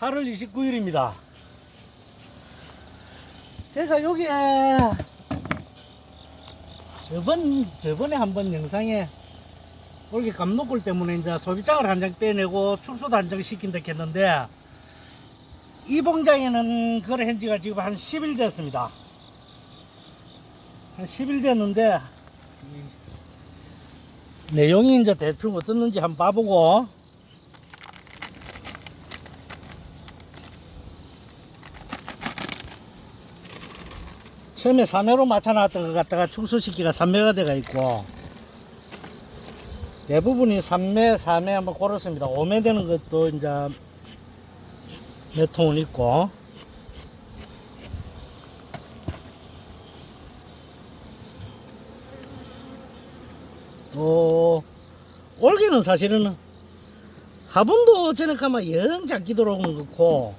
8월 29일입니다. 제가 여기에 저번 저번에 한번 영상에 올게 감노골 때문에 이제 소비장을 한 장 빼내고 출소도 한 장 시킨다 했는데 이 봉장에는 그걸 한 지가 지금 한 10일 됐습니다. 한 10일 됐는데 이 내용이 이제 대충 어떻는지 한번 봐보고 처음에 3회로 맞춰놨던 것 갖다가 축소시키가 3회가 돼가 있고 대부분이 3매, 4매 한번 고렇습니다. 5매 되는 것도 이제 몇 통은 있고 또 올해는 사실은 화분도 가면 영 작게 들어온 것 같고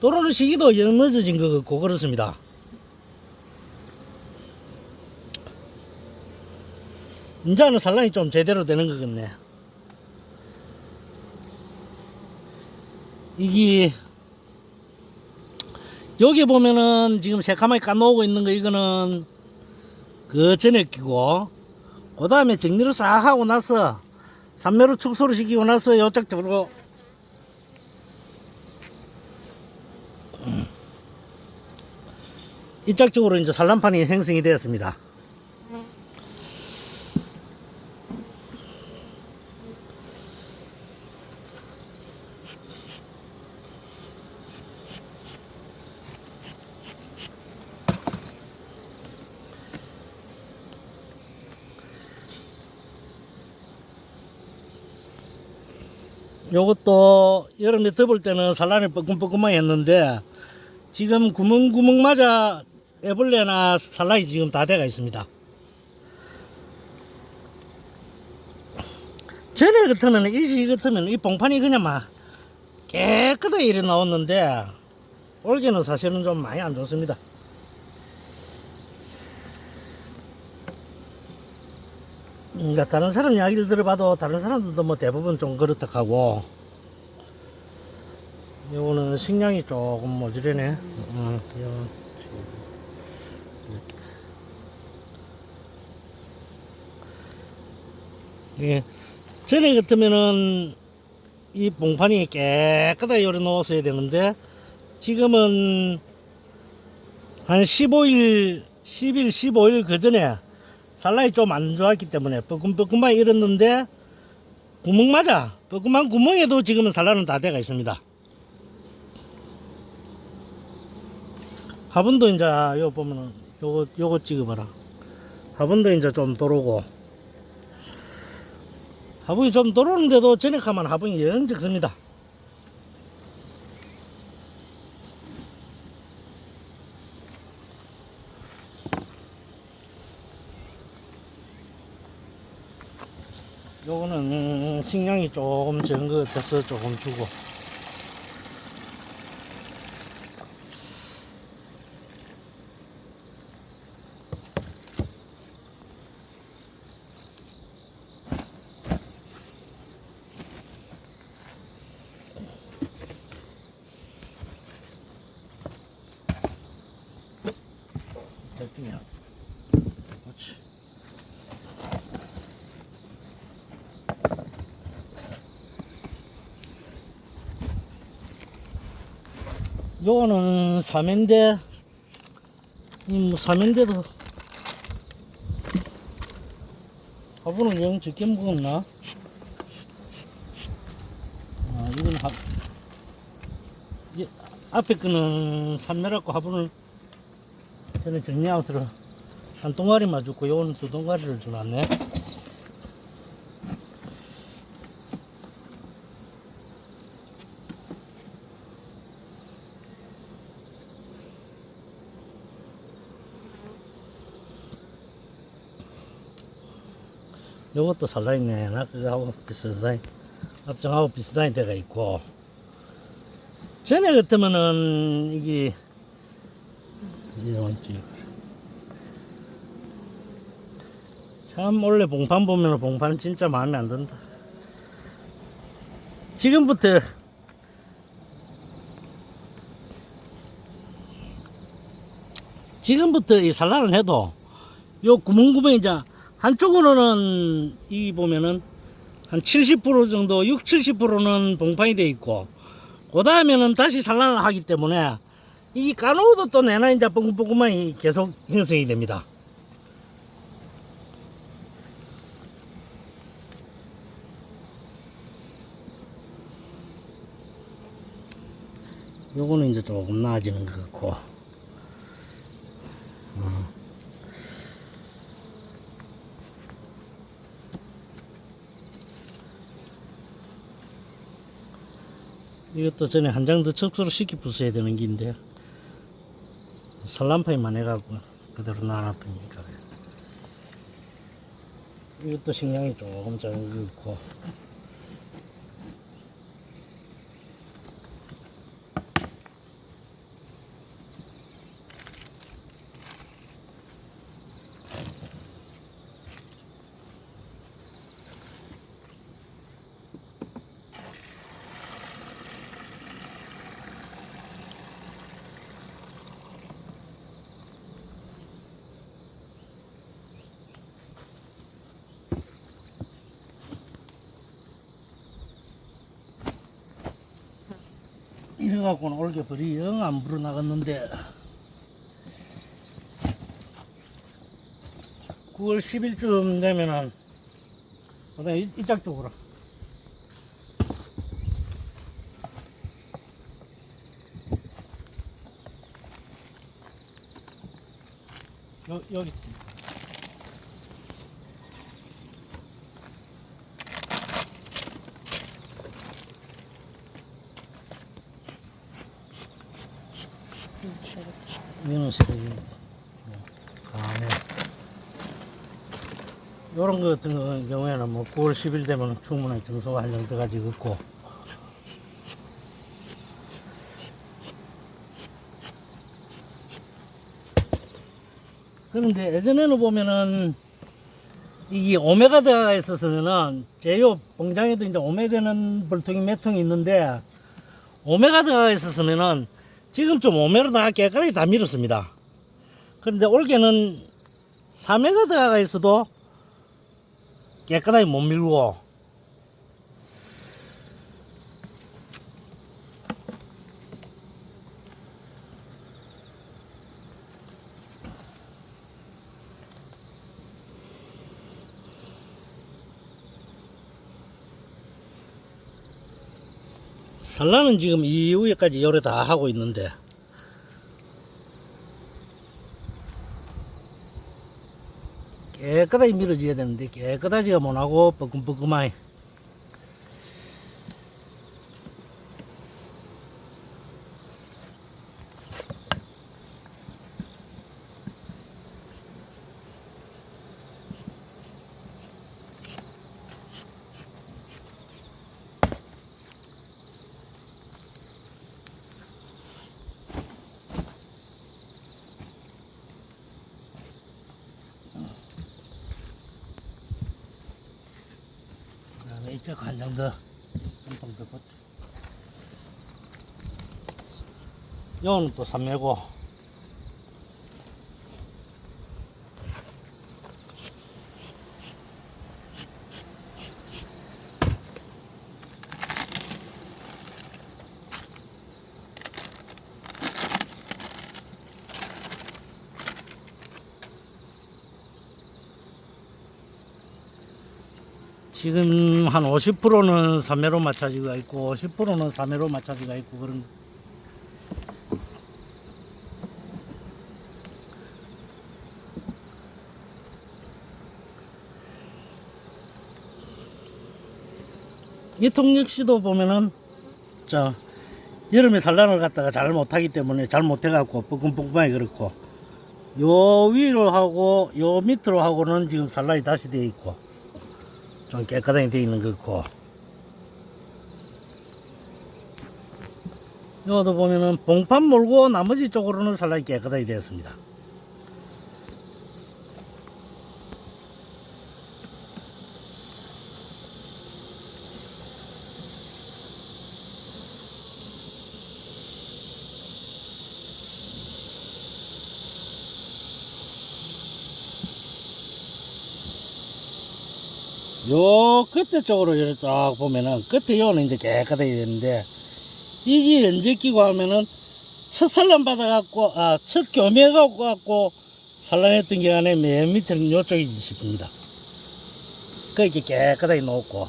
도로는 시기도 영 늦어진 것 같고 그렇습니다. 이제는 산란이 좀 제대로 되는 것 같네. 이게 여기 보면은 지금 새카맣게 까놓고 있는 거 이거는 그 전에 끼고 그 다음에 정리를 싹 하고 나서 삼매로 축소를 시키고 나서 요쪽 쪽으로 이쪽 쪽으로 이제 산란판이 형성이 되었습니다. 요것도 여름에 덮을 때는 산란이 뻐끔뻐끔하게 했는데 지금 구멍구멍 맞아 애벌레나 산란이 지금 다 돼가 있습니다. 전에 같으면 일시 같으면 이 봉판이 그냥 막 깨끗하게 이래 나왔는데 올해는 사실은 좀 많이 안 좋습니다. 그러니까 다른 사람 이야기를 들어봐도 다른 사람들도 뭐 대부분 좀 그렇다 하고 요거는 식량이 조금 모자라네 예. 전에 같으면은 이 봉판이 깨끗하게 요래 놓았어야 되는데 지금은 한 15일 10일 15일 그 전에 산란이 좀 안 좋았기 때문에 뻐끔뻐끔하게 일었는데 구멍 맞아. 뻐끔한 구멍에도 지금은 산란은 다 돼가 있습니다. 화분도 이제 요 보면은 요거 요거 찍어봐라. 화분도 이제 좀 들어오고. 화분이 좀 들어오는데도 가면 화분이 영 적습니다 요거는 식량이 조금 적은 것 같아서 조금 주고 요거는 사면대, 음, 사면대도 화분을 영 적게 먹었나? 아, 이건 화, 이, 앞에 거는 산매라고 화분을 저는 정리하면서 한 동아리만 줬고 요거는 두 동아리를 주놨네. 이것도 살라있네. 나 그거하고 비슷한, 앞장하고 비슷한 데가 있고. 전에 같으면은, 이게, 이런지. 참, 원래 봉판 보면 봉판은 진짜 마음에 안 든다. 지금부터, 지금부터 이 산란을 해도, 요 구멍구멍 이제 한쪽으로는 이 보면은 한 70% 정도 6, 70%는 봉판이 돼 있고 그 다음에는 다시 산란을 하기 때문에 이 까놓고도 또 내나 이제 뻥뻥뻥만이 계속 형성이 됩니다. 요거는 이제 조금 나아지는 것 같고 어. 이것도 전에 한 장 더 척수로 시키 부숴야 되는 긴데 산란파이만 해갖고 그대로 놔놨더니까. 이것도 식량이 조금 작은 거 있고 갖고는 벌이 영안 불어나갔는데. 9월 10일쯤 되면은 이, 이쪽 쪽으로 여, 여기 이거는 색이 강하네. 요런 거 같은 거 경우에는 뭐 9월 10일 되면 충분히 정소가 한장 들어가지고 있고 그런데 예전에는 보면은 이게 오메가 들어가 있었으면은 제요 공장에도 이제 오메되는 벌통이 몇 통 있는데 오메가 들어가 있었으면은 지금 좀 오메로 다 깨끗하게 다 밀었습니다. 그런데 올게는 3회가 들어가 있어도 깨끗하게 못 밀고 산란은 지금 이후에까지 요래 다 하고 있는데. 깨끗하게 밀어줘야 되는데 깨끗하지가 못하고 뻐끔뻐끔하게 그다음에 이쪽 한장 더, 한통 더 붙여. 요는 또 삼매고, 지금 한 50%는 3매로 맞춰지가 있고 50%는 3매로 맞춰지가 있고 그런 이통 역시도 보면은 자 여름에 산란을 갖다가 잘 못하기 때문에 잘 못해갖고 뻐끔뻐끔하게 그렇고 요 위로 하고 요 밑으로 하고는 지금 산란이 다시 되어 있고 좀 깨끗하게 되어 있는 거 같고. 이것도 보면은 봉판 몰고 나머지 쪽으로는 산란이 깨끗하게 되었습니다 요 끝에 쪽으로 이렇게 쫙 보면은 끝에 요는 이제 깨끗하게 되는데 이게 언제 끼고 하면은 첫 산란 받아갖고 아 첫 교매 갖고 갖고 산란했던 게 안에 맨 밑에는 요쪽이 싶습니다. 그렇게 깨끗하게 놓고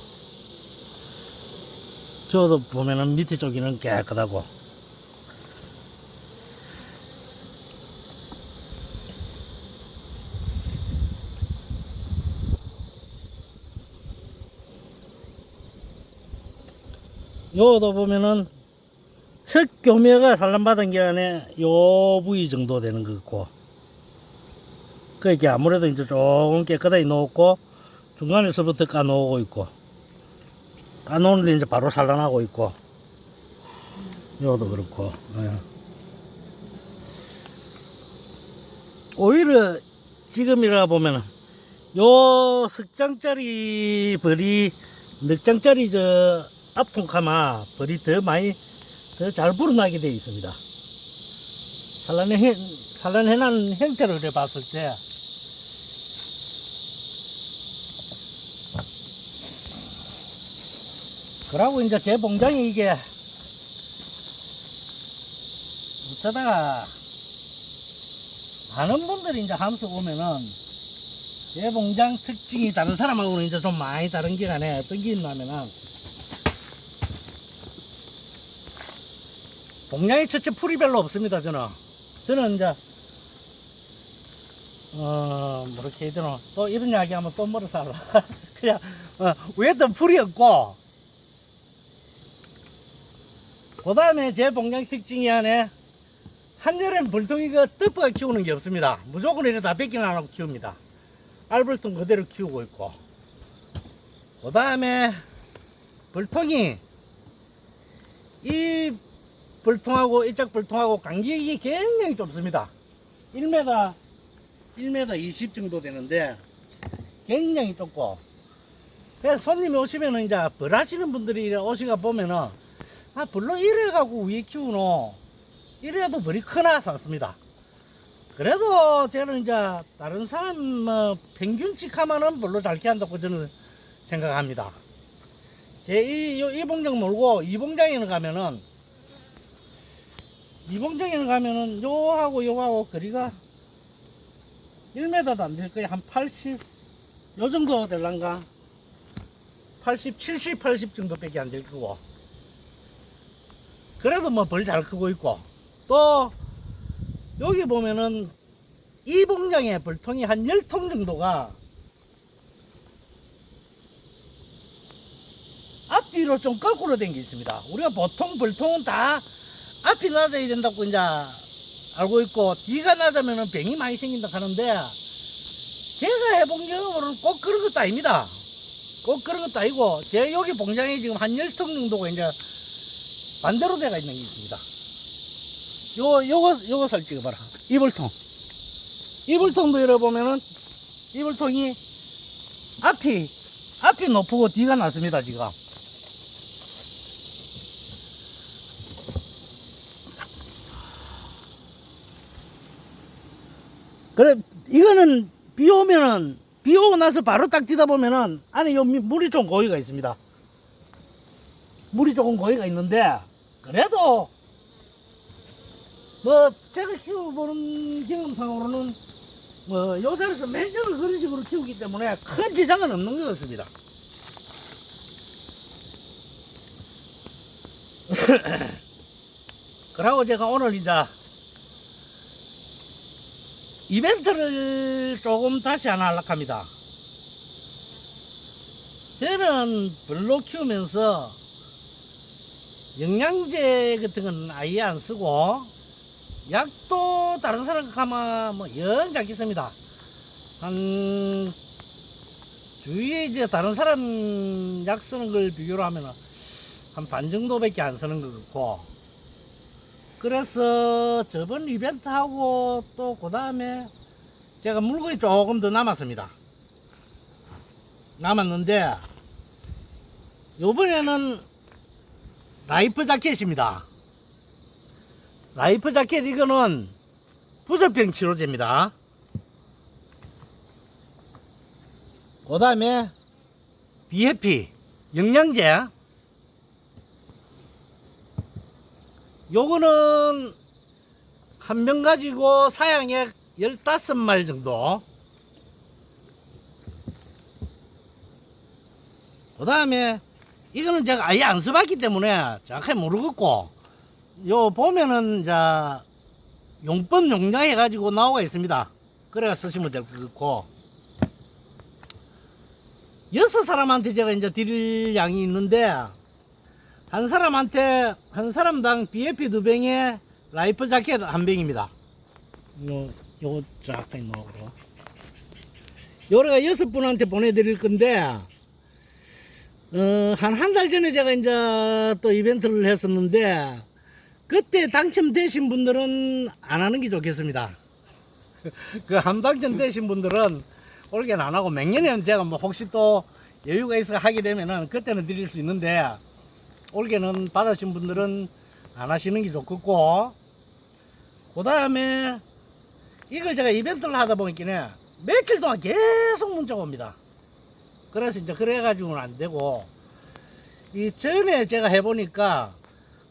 저도 보면은 밑에 쪽이는 깨끗하고 요도 보면은 첫 교매가 산란받은 게 안에 요 부위 정도 되는 거 같고 그러니까 아무래도 이제 조금 깨끗하게 놓고 중간에서부터 까놓고 있고 까놓는데 이제 바로 산란하고 있고 요도 그렇고 예. 오히려 지금이라 보면은 요 석장짜리 벌이 넉장짜리 저 앞통카마 벌이 더 많이 더 잘 불어나게 되어 있습니다. 산란해, 산란해난 형태를 봤을 때 그러고 이제 제 봉장이 이게 어쩌다가 많은 분들이 이제 함수 보면은 제 봉장 특징이 다른 사람하고는 이제 좀 많이 다른 게 안에 어떤 게 있냐면은 봉양이 첫째 풀이 별로 없습니다, 저는. 저는 이제, 어, 뭐 이렇게 해야 되나. 또 이런 이야기 하면 또 뭐를 살라. 그냥, 어, 위에도 풀이 없고, 그 다음에 제 봉양 특징이 안에 한여름 불통이가 뜨프가 키우는 게 없습니다. 무조건 이래 다 뺏기는 안 하고 키웁니다. 알불통 그대로 키우고 있고. 그 다음에 불통이 이 불통하고 이쪽 불통하고 간격이 굉장히 좁습니다. 1m 1m 20 정도 되는데 굉장히 좁고 그래서 손님이 오시면은 이제 벌 하시는 분들이 오시가 보면은 아 불로 이래 갖고 위에 키우노 이래도 벌이 크나 싶습니다. 그래도 저는 이제 다른 사람 뭐 평균치 하면은 별로 잘 키한다고 저는 생각합니다. 제 이 이 봉장 몰고 이 봉장에는 가면은 이봉장에는 가면은 요하고 요하고 거리가 1m도 안 될 거야. 한 80, 요 정도 될란가? 80, 70, 80 정도밖에 안 될 거고. 그래도 뭐 벌 잘 크고 있고. 또, 여기 보면은 이 봉장에 벌통이 한 10통 정도가 앞뒤로 좀 거꾸로 된 게 있습니다. 우리가 보통 벌통은 다 앞이 낮아야 된다고 이제 알고 있고 뒤가 낮으면 병이 많이 생긴다 하는데 제가 해본 경험으로는 꼭 그런 것도 아닙니다. 꼭 그런 것도 아니고 제 여기 봉장이 지금 한 10통 정도가 이제 반대로 돼가 있는 게 있습니다. 요, 요거, 요것을 찍어봐라. 이불통. 이불통도 열어보면은 이불통이 앞이, 앞이 높고 뒤가 낮습니다, 지금. 그래 이거는 비 오면은 비 오고 나서 바로 딱 뛰다 보면은 안에 요 미- 물이 좀 고이가 있습니다. 물이 조금 고이가 있는데 그래도 뭐 제가 키워보는 경험상으로는 뭐 요새에서 몇 년을 그런 식으로 키우기 때문에 큰 지장은 없는 것 같습니다. 그러고 제가 오늘 이제 이벤트를 조금 다시 하나 하려고 합니다. 저는 별로 키우면서 영양제 같은 건 아예 안 쓰고 약도 다른 사람 가면 뭐 영장 있습니다. 한 주위에 이제 다른 사람 약 쓰는 걸 비교로 하면 한 반 정도밖에 안 쓰는 것 같고 그래서 저번 이벤트 하고 또 그 다음에 제가 물건이 조금 더 남았습니다. 남았는데 요번에는 라이프 자켓입니다. 라이프 자켓 이거는 부설병 치료제입니다. 그 다음에 DAP 영양제 요거는 한 병 가지고 사양액 15말 정도. 그 다음에 이거는 제가 아예 안 써봤기 때문에 정확하게 모르겠고 요 보면은 자 용법 용량 해가지고 나오가 있습니다. 그래가 쓰시면 될 것 같고. 여섯 사람한테 제가 이제 드릴 양이 있는데 한 사람한테 한 사람당 BFP 두 병에 라이프 자켓 한 병입니다. 요 요거 잠깐 넣고 요래가 여섯 분한테 보내드릴 건데 어, 한 한 달 전에 제가 이제 또 이벤트를 했었는데 그때 당첨되신 분들은 안 하는 게 좋겠습니다. 그 한 당첨되신 분들은 올해는 안 하고 맹년에는 제가 뭐 혹시 또 여유가 있어 하게 되면은 그때는 드릴 수 있는데 올해는 받으신 분들은 안 하시는 게 좋겠고 그 다음에 이걸 제가 이벤트를 하다 보니까 며칠 동안 계속 문자가 옵니다. 그래서 이제 그래가지고는 안 되고 이 전에 제가 해보니까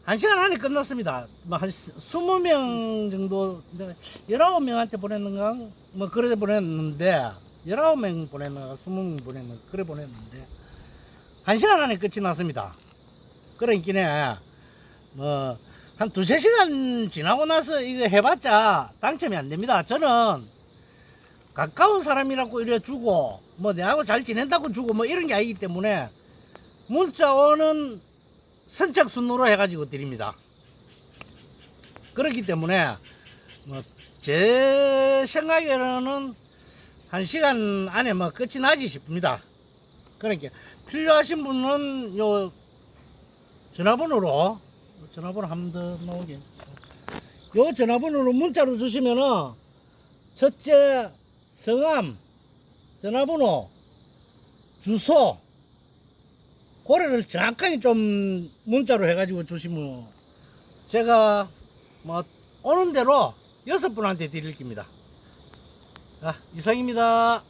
한 시간 안에 끝났습니다. 뭐한 20명 정도, 19명한테 보냈는가? 뭐, 그래 보냈는데, 19명 보냈는가? 20명 보냈는가? 그래 보냈는데, 한 시간 안에 끝이 났습니다. 그러니까, 뭐, 한 두세 시간 지나고 나서 이거 해봤자 당첨이 안 됩니다. 저는 가까운 사람이라고 이래 주고, 뭐, 내하고 잘 지낸다고 주고, 뭐, 이런 게 아니기 때문에, 문자 오는 선착 순으로 해가지고 드립니다. 그렇기 때문에 뭐 제 생각에는 한 시간 안에 뭐 끝이 나지 싶습니다. 그러니까 필요하신 분은 요 전화번호로 전화번호 한번더 나오게 요 전화번호로 문자로 주시면은 첫째 성함 전화번호 주소 고래를 정확하게 좀 문자로 해가지고 주시면 제가 뭐 오는 대로 여섯 분한테 드릴 겁니다. 자, 이상입니다.